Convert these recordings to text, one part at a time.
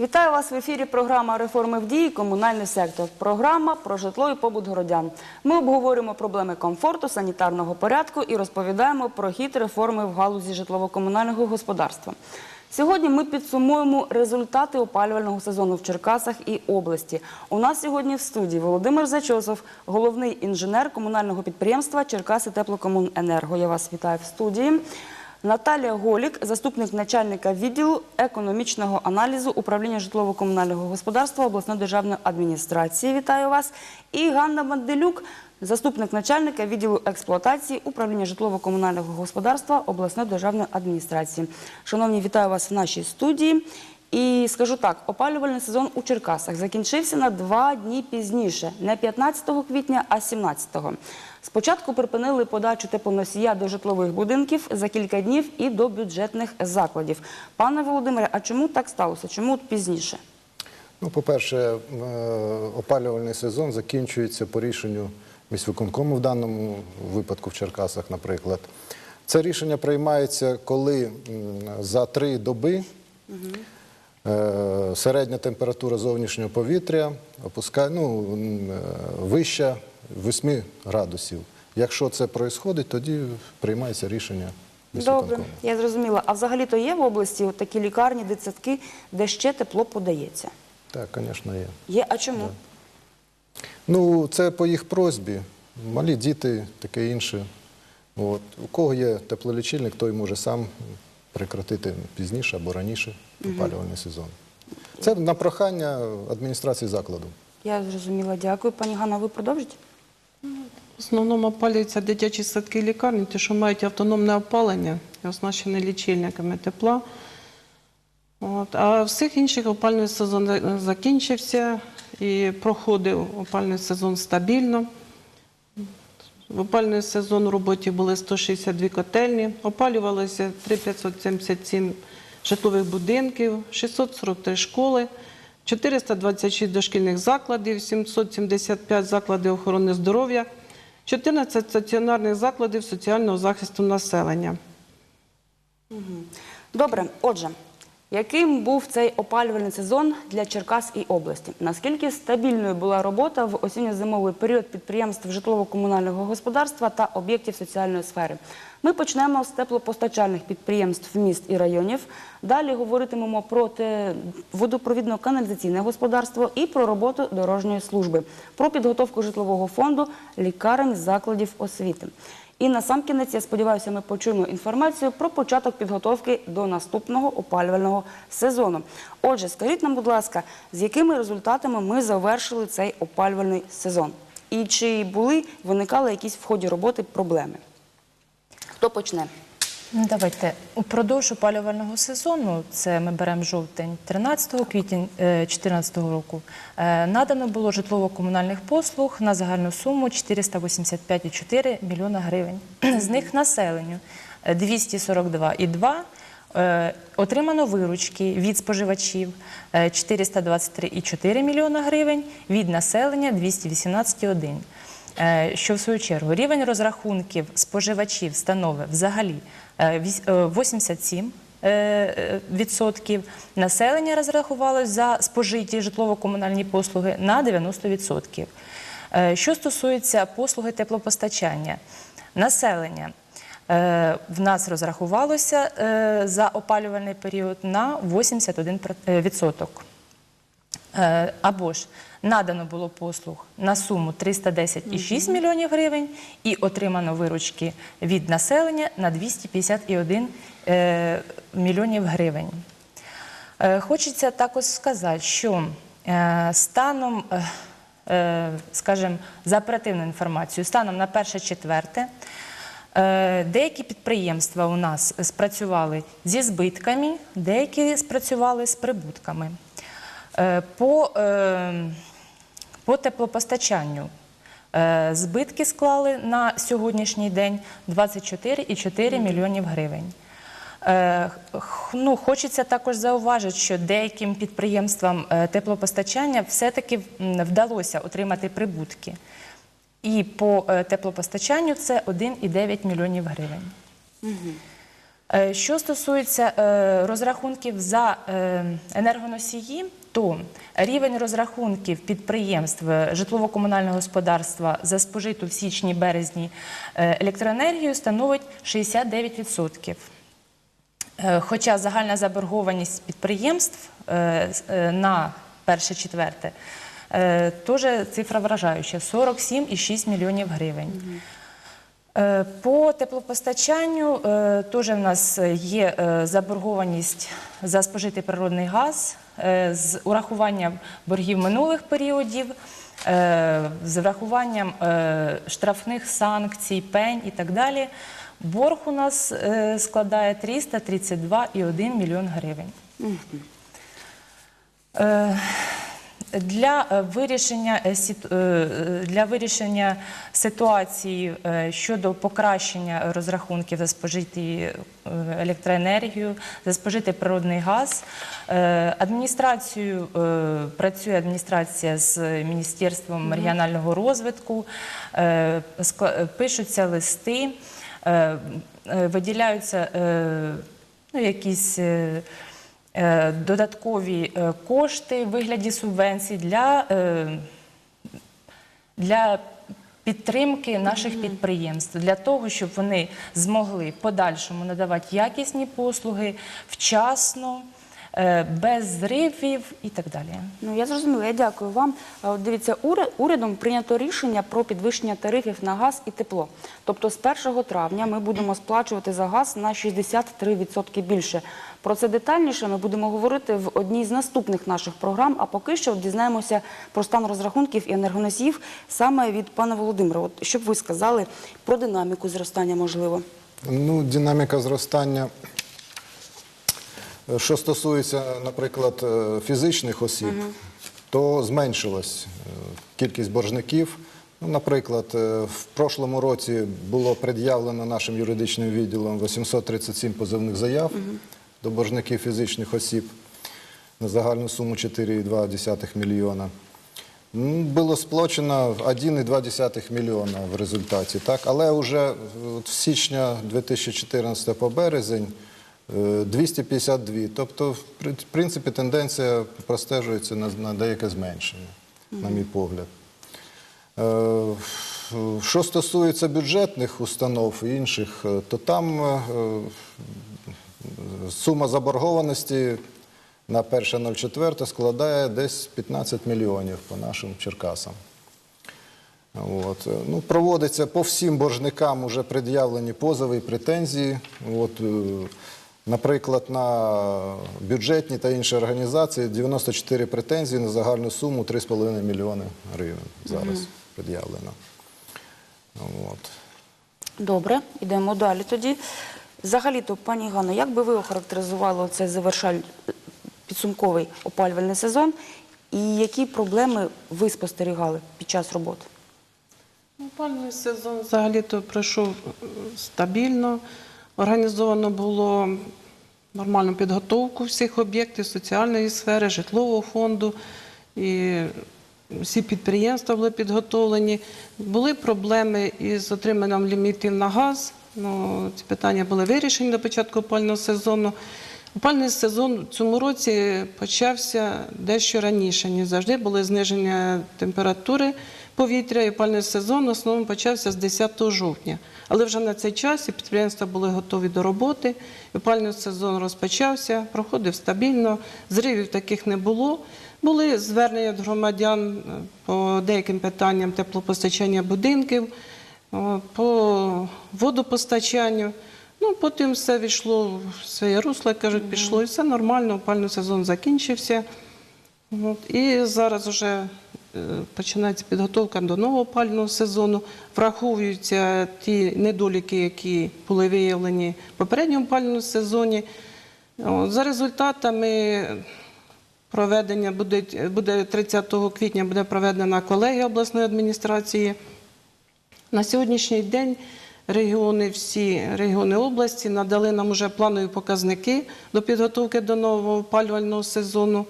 Вітаю вас в ефірі. Програма реформи в дії. Комунальний сектор. Програма про житло і побут городян. Ми обговорюємо проблеми комфорту, санітарного порядку і розповідаємо про хід реформи в галузі житлово-комунального господарства. Сьогодні ми підсумуємо результати опалювального сезону в Черкасах і області. У нас сьогодні в студії Володимир Зачосов, головний інженер комунального підприємства Черкаси Теплокомуненерго. Я вас вітаю в студії. Наталія Голік, заступник начальника відділу економічного аналізу управління житлово-комунального господарства обласної державної адміністрації. Вітаю вас. І Ганна Манделюк, заступник начальника відділу експлуатації управління житлово-комунального господарства обласної державної адміністрації. Шановні, вітаю вас в нашій студії. І скажу так, опалювальний сезон у Черкасах закінчився на два дні пізніше, не 15 квітня, а 17-го. Спочатку припинили подачу теплоносія до житлових будинків за кілька днів і до бюджетних закладів. Пане Володимире, а чому так сталося? Чому пізніше? Ну, по-перше, е, опалювальний сезон закінчується по рішенню міськвиконкому в даному випадку в Черкасах, наприклад. Це рішення приймається, коли за три доби е, середня температура зовнішнього повітря опускає, ну, е, вища 8 градусів. Якщо це відбувається, тоді приймається рішення Добре, я зрозуміла. А взагалі-то є в області от такі лікарні, дитсадки, де ще тепло подається? Так, звісно, є. Є, а чому? Ну, це по їх просьбі. Малі діти, таке інше. От. У кого є теплолічильник, той може сам прекратити пізніше або раніше опалювальний сезон. Це на прохання адміністрації закладу. Я зрозуміла, дякую. Пані Ганна, ви продовжите? В основному опалюються дитячі садки і лікарні, ті, що мають автономне опалення і оснащені лічильниками тепла. От. А всіх інших опальний сезон закінчився і проходив опальний сезон стабільно. В опальний сезон у роботі були 162 котельні, опалювалося 3577 житлових будинків, 643 школи, 426 дошкільних закладів, 775 закладів охорони здоров'я, 14 стаціонарних закладів соціального захисту населення. Добре, отже, яким був цей опалювальний сезон для Черкас і області? Наскільки стабільною була робота в осінньо-зимовий період підприємств житлово-комунального господарства та об'єктів соціальної сфери? Ми почнемо з теплопостачальних підприємств міст і районів. Далі говоритимемо про водопровідно-каналізаційне господарство і про роботу дорожньої служби, про підготовку житлового фонду, лікарень, закладів освіти. І на сам кінець, я сподіваюся, ми почуємо інформацію про початок підготовки до наступного опалювального сезону. Отже, скажіть нам, будь ласка, з якими результатами ми завершили цей опалювальний сезон? І чи були виникали якісь в ході роботи проблеми? Хто почне? Ну, Давайте упродовж опалювального сезону, це ми беремо жовтень 13 квітня 2014 року, е, надано було житлово-комунальних послуг на загальну суму 485,4 мільйона гривень. З них населенню е, 242,2 Е, Отримано виручки від споживачів е, 423,4 мільйона гривень, від населення 218,1. Е, Що в свою чергу рівень розрахунків споживачів становить взагалі е, е, 87 е, е, відсотків. Населення розрахувалось за спожиті житлово-комунальні послуги на 90 відсотків. Е, Що стосується послуги теплопостачання, населення е, в нас розрахувалося е, за опалювальний період на 81 відсоток. Е, Або ж надано було послуг на суму 310,6 мільйонів гривень і отримано виручки від населення на 251 е, мільйонів гривень. Е, Хочеться також сказати, що е, станом, скажімо, за оперативною інформацією, станом на 1-4 е, деякі підприємства у нас спрацювали зі збитками, деякі спрацювали з прибутками. Е, По, е, по теплопостачанню е, збитки склали на сьогоднішній день 24,4 мільйонів гривень. Ну, хочеться також зауважити, що деяким підприємствам теплопостачання все-таки вдалося отримати прибутки. І по теплопостачанню це 1,9 мільйонів гривень. Е, Що стосується е, розрахунків за е, енергоносії, то рівень розрахунків підприємств житлово-комунального господарства за спожиту в січні-березні електроенергію становить 69%. Е, Хоча загальна заборгованість підприємств на перше четверте е, теж цифра вражаюча 47,6 мільйонів гривень. Е, По теплопостачанню е, теж в нас є е, заборгованість за спожитий природний газ з урахуванням боргів минулих періодів, з врахуванням штрафних санкцій, пень і так далі. Борг у нас складає 332,1 мільйон гривень. Для е, вирішення е, е, для вирішення ситуації щодо покращення розрахунків за спожиті електроенергію, за спожитий природний газ, адміністрацією е, працює адміністрація з Міністерством регіонального розвитку, пишуться листи, виділяються ну, якісь. Е, додаткові е, кошти в вигляді субвенцій для, е, для підтримки наших підприємств, для того, щоб вони змогли в подальшому надавати якісні послуги вчасно, е, без зривів і так далі. Ну я зрозуміла, я дякую вам. А От дивіться, уряд- урядом прийнято рішення про підвищення тарифів на газ і тепло. Тобто з 1 травня ми будемо сплачувати за газ на 63% більше. Про це детальніше ми будемо говорити в одній з наступних наших програм. А поки що дізнаємося про стан розрахунків і енергоносіїв саме від пана Володимира. От що б ви сказали про динаміку зростання, можливо? Ну, динаміка зростання. Що стосується, наприклад, е, фізичних осіб, то зменшилась е, кількість боржників. Ну, наприклад, е, в прошлому році було пред'явлено нашим юридичним відділом 837 позовних заяв до боржників фізичних осіб на загальну суму 4,2 мільйона. Було сплачено 1,2 мільйона в результаті. Так? Але вже з січня 2014 по березень 252. Тобто, в принципі, тенденція простежується на, на деяке зменшення, на мій погляд. Е, Що стосується бюджетних установ і інших, е, то там е, сума заборгованості на 1.04 складає десь 15 мільйонів по нашим Черкасам. От. Ну, проводиться по всім боржникам вже пред'явлені позови і претензії. От, наприклад, на бюджетні та інші організації 94 претензії на загальну суму 3,5 мільйони гривень зараз пред'явлено. От. Добре, йдемо далі тоді. Взагалі-то, пані Ганно, як би ви охарактеризували цей завершаль підсумковий опалювальний сезон і які проблеми ви спостерігали під час роботи? Опальний сезон взагалі-то пройшов е, стабільно. Організовано було нормальну підготовку всіх об'єктів соціальної сфери, житлового фонду. І всі підприємства були підготовлені. Були проблеми із отриманням лімітів на газ. Ну, ці питання були вирішені до початку опального сезону. Опальний сезон в цьому році почався дещо раніше, ніж завжди. Були зниження температури повітря, і опальний сезон в основному почався з 10 жовтня. Але вже на цей час і підприємства були готові до роботи. і Опальний сезон розпочався, проходив стабільно, зривів таких не було. Були звернення від громадян е, по деяким питанням теплопостачання будинків, по водопостачанню. Ну, потім все війшло в своє русло, як кажуть, пішло, і все нормально, опальний сезон закінчився. От, і зараз вже починається підготовка до нового опального сезону. Враховуються ті недоліки, які були виявлені в попередньому опальному сезоні. За результатами проведення буде, буде 30 квітня буде проведена колегія обласної адміністрації. На сьогоднішній день регіони, всі регіони області надали нам вже планові показники до підготовки до нового опалювального сезону.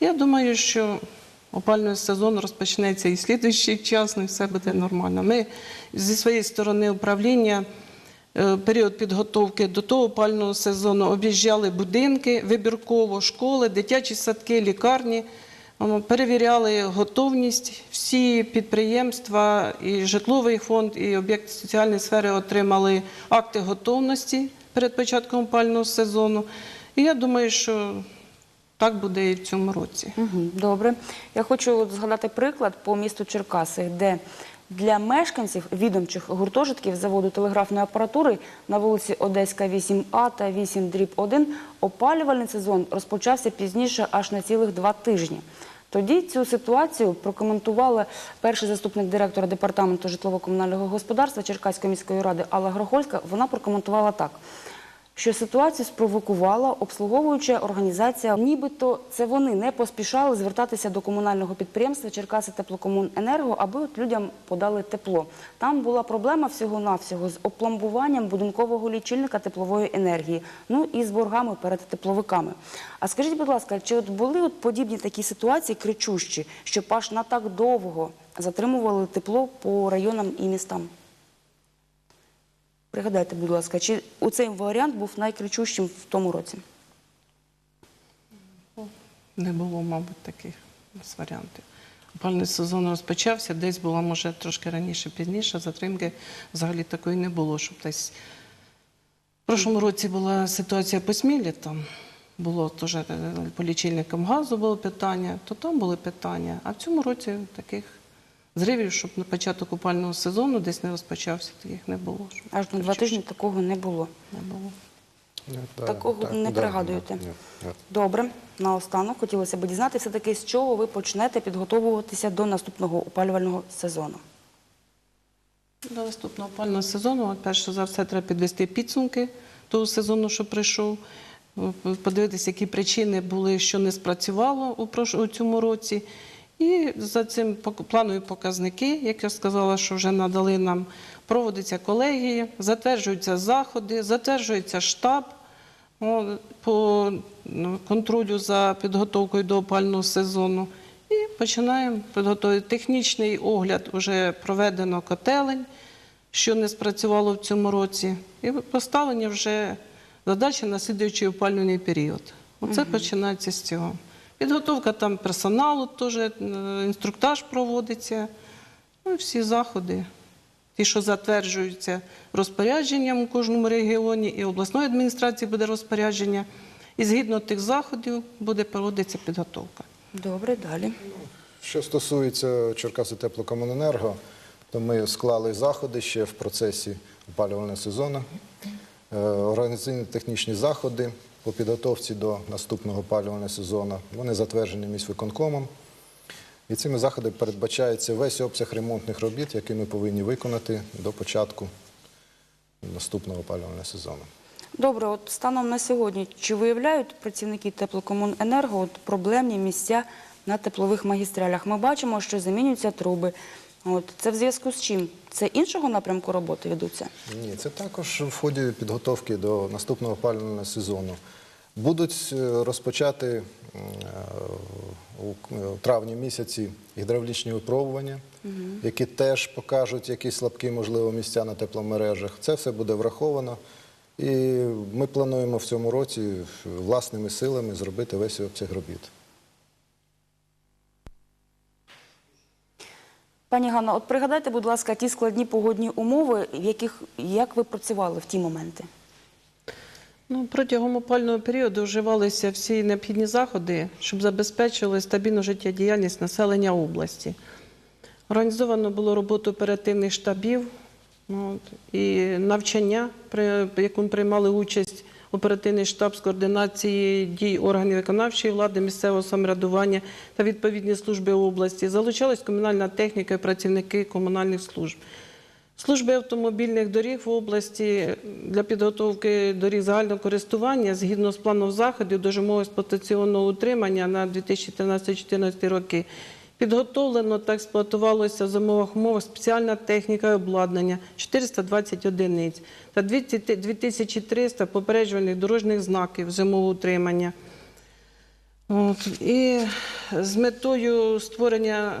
Я думаю, що опалювальний сезон розпочнеться і слідуючий час, і все буде нормально. Ми зі своєї сторони управління е, період підготовки до того опального сезону об'їжджали будинки вибірково, школи, дитячі садки, лікарні. Перевіряли готовність. Всі підприємства, і житловий фонд, і об'єкти соціальної сфери отримали акти готовності перед початком опального сезону. І я думаю, що так буде і в цьому році. Добре. Я хочу згадати приклад по місту Черкаси, де для мешканців відомчих гуртожитків заводу телеграфної апаратури на вулиці Одеська 8А та 8 дріб 1 опалювальний сезон розпочався пізніше аж на цілих два тижні. Тоді цю ситуацію прокоментувала перший заступник директора департаменту житлово-комунального господарства Черкаської міської ради Алла Грохольська. Вона прокоментувала так що ситуацію спровокувала обслуговуюча організація. Нібито це вони не поспішали звертатися до комунального підприємства Черкаси Теплокомуненерго, аби от людям подали тепло. Там була проблема всього-навсього з опломбуванням будинкового лічильника теплової енергії, ну і з боргами перед тепловиками. А скажіть, будь ласка, чи от були от подібні такі ситуації кричущі, що аж на так довго затримували тепло по районам і містам? Пригадайте, будь ласка, чи у цей варіант був найкричущим в тому році? Не було, мабуть, таких варіантів. Опальний сезон розпочався, десь була, може, трошки раніше, пізніше, затримки взагалі такої не було, щоб десь. В прошлому році була ситуація по Смілі, там було теж е, по лічильникам газу було питання, то там були питання. А в цьому році таких зривів, щоб на початок опального сезону десь не розпочався, таких не було. Аж на два тижні такого не було. Не було. Такого так, не пригадуєте? Добре, наостанок хотілося б дізнати все-таки, з чого ви почнете підготовуватися до наступного опалювального сезону. До наступного опального сезону, перше за все, треба підвести підсумки того сезону, що прийшов, подивитися, які причини були, що не спрацювало у цьому році. І за цим планові показники, як я сказала, що вже надали нам, проводиться колегії, затверджуються заходи, затверджується штаб по ну, контролю за підготовкою до опального сезону. І починаємо підготовити технічний огляд. Вже проведено котелень, що не спрацювало в цьому році, і поставлені вже задачі на слідуючий опалювальний період. Оце починається з цього. Підготовка там персоналу, теж е, інструктаж проводиться, ну всі заходи. Ті, що затверджуються розпорядженням у кожному регіоні, і обласної адміністрації буде розпорядження. І згідно тих заходів буде проводитися підготовка. Добре, далі. Що стосується Черкаси Теплокомуненерго, то ми склали заходи ще в процесі опалювального сезону. Е, Організаційно-технічні заходи по підготовці до наступного опалювального сезону. Вони затверджені міськвиконкомом. І цими заходами передбачається весь обсяг ремонтних робіт, які ми повинні виконати до початку наступного опалювального сезону. Добре, от станом на сьогодні, чи виявляють працівники теплокомуненерго от проблемні місця на теплових магістралях? Ми бачимо, що замінюються труби. От це в зв'язку з чим? Це іншого напрямку роботи ведуться? Ні, це також в ході підготовки до наступного опалювального сезону. Будуть е, розпочати е, у у травні місяці гідравлічні випробування, які теж покажуть якісь слабкі, можливо, місця на тепломережах. Це все буде враховано. І ми плануємо в цьому році власними силами зробити весь обсяг робіт. Пані Ганно, от пригадайте, будь ласка, ті складні погодні умови, в яких як ви працювали в ті моменти? Ну, протягом опального періоду вживалися всі необхідні заходи, щоб забезпечили стабільну життєдіяльність населення області. Організовано було роботу оперативних штабів ну, от, і навчання, при якому приймали участь оперативний штаб з координації дій органів виконавчої влади, місцевого самоврядування та відповідні служби області. Залучалась комунальна техніка і працівники комунальних служб. Служби автомобільних доріг в області для підготовки доріг загального користування згідно з планом заходів до зимового експлуатаційного утримання на 2013-2014 роки підготовлено та експлуатувалося в зимових умовах спеціальна техніка і обладнання 420 одиниць та 2300 попереджувальних дорожніх знаків зимового утримання. І з метою створення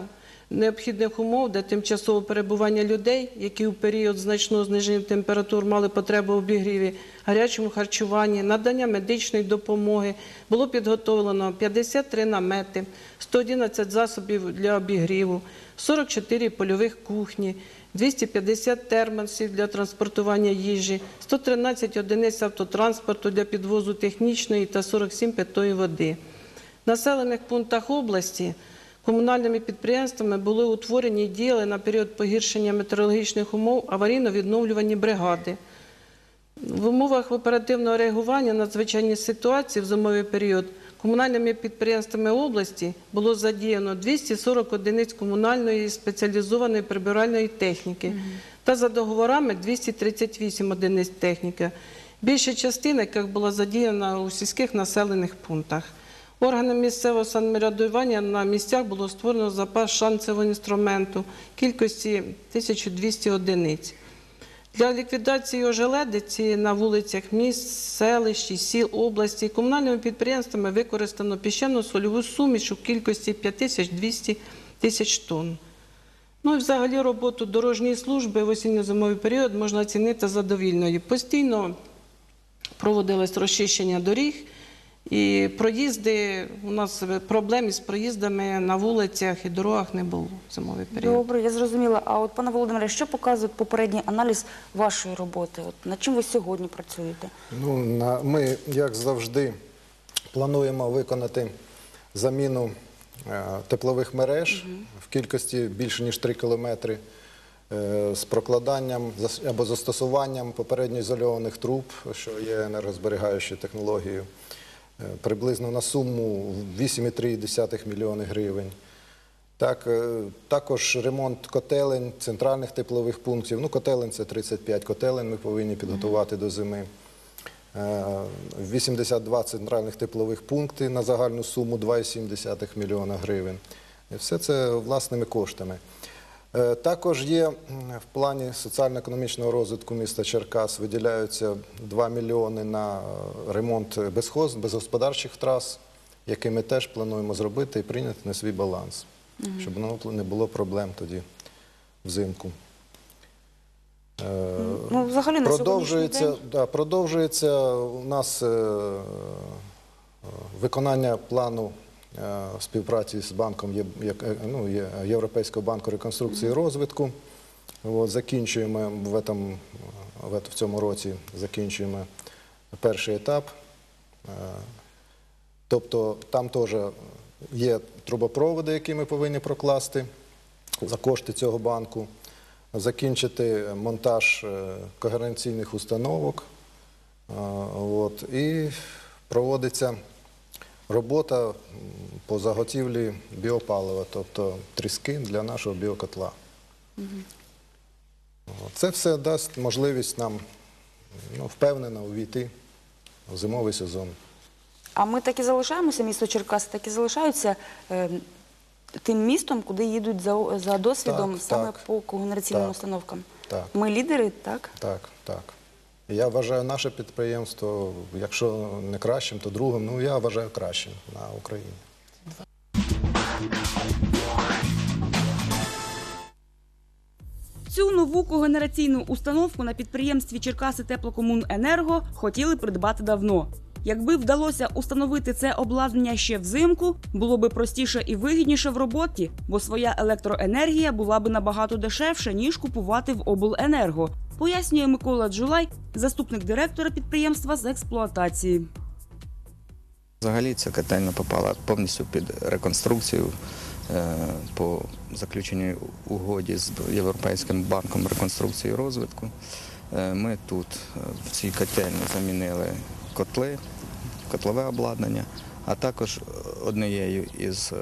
необхідних умов для тимчасового перебування людей, які у період значного зниження температур мали потребу в обігріві, гарячому харчуванні, надання медичної допомоги. Було підготовлено 53 намети, 111 засобів для обігріву, 44 польових кухні, 250 термосів для транспортування їжі, 113 одиниць автотранспорту для підвозу технічної та 47 питної води. В населених пунктах області комунальними підприємствами були утворені і діяли на період погіршення метеорологічних умов аварійно-відновлювані бригади. В умовах оперативного реагування на надзвичайні ситуації в зимовий період комунальними підприємствами області було задіяно 240 одиниць комунальної спеціалізованої прибиральної техніки та за договорами 238 одиниць техніки. Більша частина, яких була задіяна у сільських населених пунктах. Органам місцевого самоврядування на місцях було створено запас шансового інструменту кількості 1200 одиниць. Для ліквідації ожеледиці на вулицях міст, селищ сіл області комунальними підприємствами використано піщано-сольову суміш у кількості 5200 тисяч тонн. Ну і взагалі роботу дорожньої служби в осінньо-зимовий період можна оцінити задовільною. Постійно проводилось розчищення доріг. І проїзди у нас проблем із проїздами на вулицях і дорогах не було в зимовий період. Добре, я зрозуміла. А от, пане Володимире, що показує попередній аналіз вашої роботи? От, над чим ви сьогодні працюєте? Ну, на, ми, як завжди, плануємо виконати заміну е, теплових мереж в кількості більше ніж 3 кілометри е, з прокладанням або застосуванням попередньо ізольованих труб, що є енергозберігаючою технологією, приблизно на суму 8,3 мільйони гривень. Так, е, також ремонт котелень, центральних теплових пунктів. Ну, котелень це 35 котелень ми повинні підготувати до зими. Е, 82 центральних теплових пункти на загальну суму 2,7 мільйона гривень. І все це власними коштами. Е, Також є в плані соціально-економічного розвитку міста Черкас виділяються 2 мільйони на е, ремонт безхоз, безгосподарчих трас, які ми теж плануємо зробити і прийняти на свій баланс, щоб воно не було проблем тоді взимку. Е, Ну, взагалі на Продовжується, день да, продовжується у нас е, виконання плану співпраці з банком Є- е, ну, Європейського банку реконструкції і розвитку. От, закінчуємо в, этом, в, цьому році закінчуємо перший етап. Е, Тобто там теж є трубопроводи, які ми повинні прокласти за кошти цього банку, закінчити монтаж е, когеренційних установок. Е, От, і проводиться робота по заготівлі біопалива, тобто тріски для нашого біокотла. От, Це все дасть можливість нам ну, впевнено увійти в зимовий сезон. А ми так і залишаємося, місто Черкаси, так і залишаються е, тим містом, куди їдуть за, за досвідом Так, саме так. по когенераційним Так. установкам. Так. Ми лідери, так? Так, так. Я вважаю наше підприємство, якщо не кращим, то другим. Ну я вважаю кращим на Україні. Цю нову когенераційну установку на підприємстві Черкаси Теплокомуненерго хотіли придбати давно. Якби вдалося установити це обладнання ще взимку, було би простіше і вигідніше в роботі, бо своя електроенергія була би набагато дешевше ніж купувати в обленерго. Пояснює Микола Джулай, заступник директора підприємства з експлуатації. Взагалі ця котельня попала повністю під реконструкцію е, по заключеній угоді з Європейським банком реконструкції і розвитку. Е, Ми тут е, в цій котельні замінили котли, котлове обладнання, а також однією із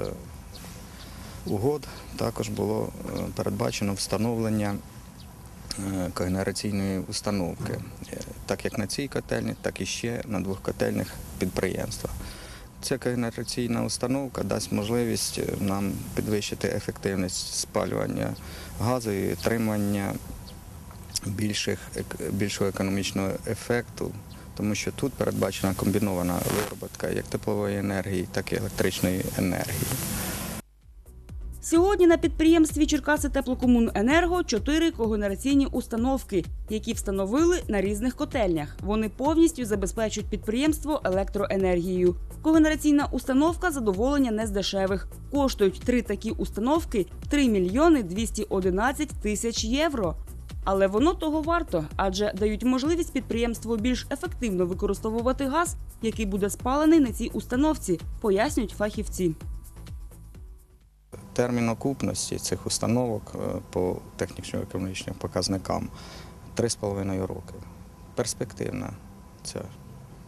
угод також було передбачено встановлення когенераційної установки, е, так як на цій котельні, так і ще на двох котельних підприємствах. Ця когенераційна установка дасть можливість е, нам підвищити ефективність спалювання газу і отримання більших, більшого економічного ефекту, тому що тут передбачена комбінована вироботка як теплової енергії, так і електричної енергії. Сьогодні на підприємстві Черкаси Теплокомуненерго чотири когенераційні установки, які встановили на різних котельнях. Вони повністю забезпечують підприємство електроенергією. Когенераційна установка задоволення не з дешевих. Коштують три такі установки 3 мільйони 211 тисяч євро. Але воно того варто, адже дають можливість підприємству більш ефективно використовувати газ, який буде спалений на цій установці, пояснюють фахівці. Термін окупності цих установок е, по технічно-економічним показникам 3,5 роки. Перспективна ця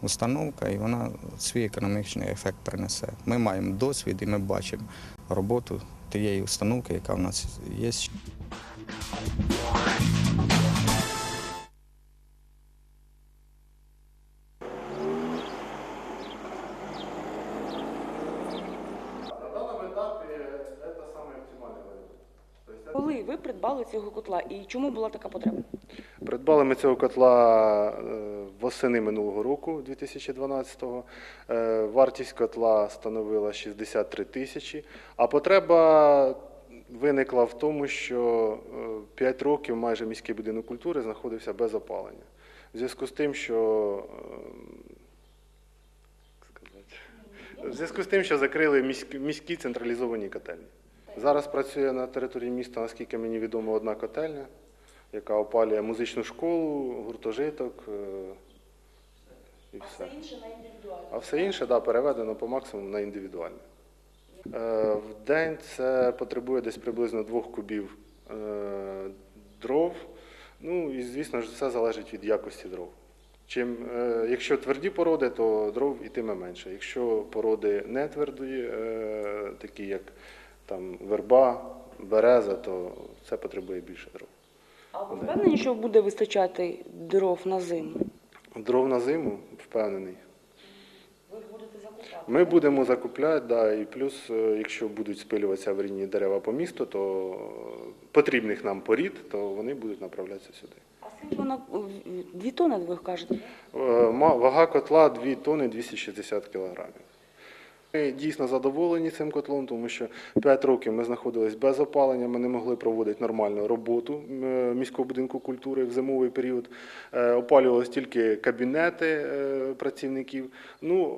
установка, і вона свій економічний ефект принесе. Ми маємо досвід і ми бачимо роботу тієї установки, яка в нас є. Цього котла і чому була така потреба? Придбали ми цього котла е, восени минулого року, 2012-го. Е, Вартість котла становила 63 тисячі, а потреба виникла в тому, що 5 років майже міський будинок культури знаходився без опалення. В зв'язку з тим, що е, сказати, в зв'язку з тим, що закрили міські централізовані котельні. Зараз працює на території міста, наскільки мені відомо, одна котельня яка опалює музичну школу, гуртожиток е, і все. А все інше да, переведено по максимуму на індивідуальне. Е, В день це потребує десь приблизно двох кубів е, дров. Ну і звісно ж все залежить від якості дров. Чим, якщо тверді породи, то дров ітиме менше. Якщо породи не тверді, такі як там, верба, береза, то це потребує більше дров. А ви впевнені, що буде вистачати дров на зиму? Дров на зиму, впевнений. Ви будете закупати? Ми будемо закупляти, да, і плюс, е, якщо будуть спилюватися аварійні дерева по місту, то е, потрібних нам порід, то вони будуть направлятися сюди. А скільки вона дві тони, ви кажете? Е, ма- Вага котла 2 тонни 260 кілограмів. Ми дійсно задоволені цим котлом, тому що 5 років ми знаходились без опалення, ми не могли проводити нормальну роботу е, міського будинку культури в зимовий період. Е, Опалювалися тільки кабінети е, працівників. Ну,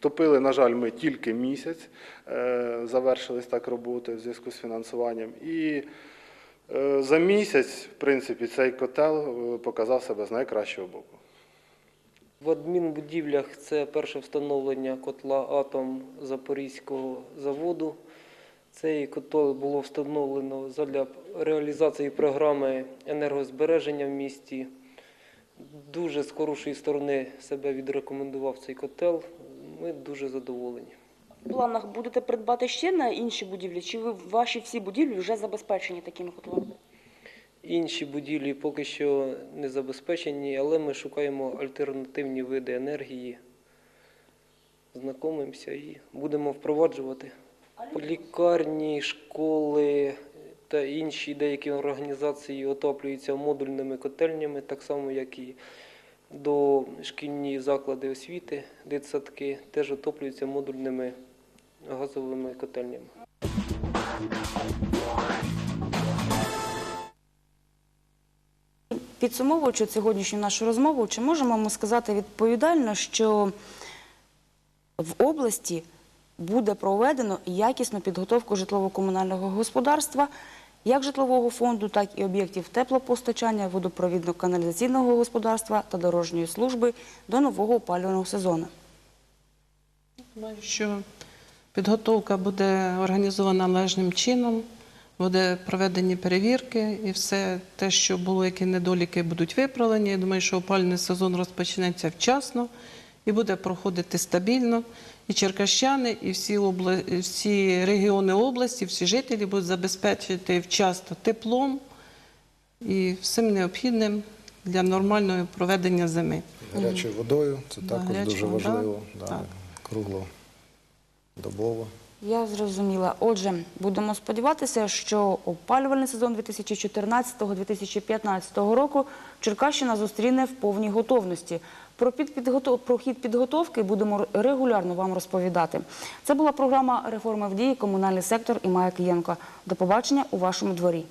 топили, на жаль, ми тільки місяць, завершились так роботи в зв'язку з фінансуванням. І за місяць, в принципі, цей котел показав себе з найкращого боку. В адмінбудівлях це перше встановлення котла атом Запорізького заводу. Цей котел було встановлено для реалізації програми енергозбереження в місті. Дуже з хорошої сторони себе відрекомендував цей котел. Ми дуже задоволені. В планах будете придбати ще на інші будівлі, чи ви ваші всі будівлі вже забезпечені такими котлами? Інші будівлі поки що не забезпечені, але ми шукаємо альтернативні види енергії, знайомимося і будемо впроваджувати. Лікарні, школи та інші деякі організації отоплюються модульними котельнями, так само як і дошкільні заклади освіти, дитсадки теж отоплюються модульними газовими котельнями. Підсумовуючи сьогоднішню нашу розмову, чи можемо ми сказати відповідально, що в області буде проведено якісну підготовку житлово-комунального господарства, як житлового фонду, так і об'єктів теплопостачання, водопровідно-каналізаційного господарства та дорожньої служби до нового опалювального сезону. Думаю, що підготовка буде організована належним чином, буде проведені перевірки і все те, що було, які недоліки, будуть виправлені. Я думаю, що опальний сезон розпочнеться вчасно і буде проходити стабільно. І черкащани, і всі, обла... всі регіони області, всі жителі будуть забезпечити вчасно теплом і всім необхідним для нормального проведення зими. Гарячою водою це Да, також дуже вода, важливо. Да, так. Круглодобово. Я зрозуміла. Отже, будемо сподіватися, що опалювальний сезон 2014-2015 року Черкащина зустріне в повній готовності. Про, підготов... про хід підготовки будемо регулярно вам розповідати. Це була програма «Реформи в дії. Комунальний сектор» і Києнко. До побачення у вашому дворі.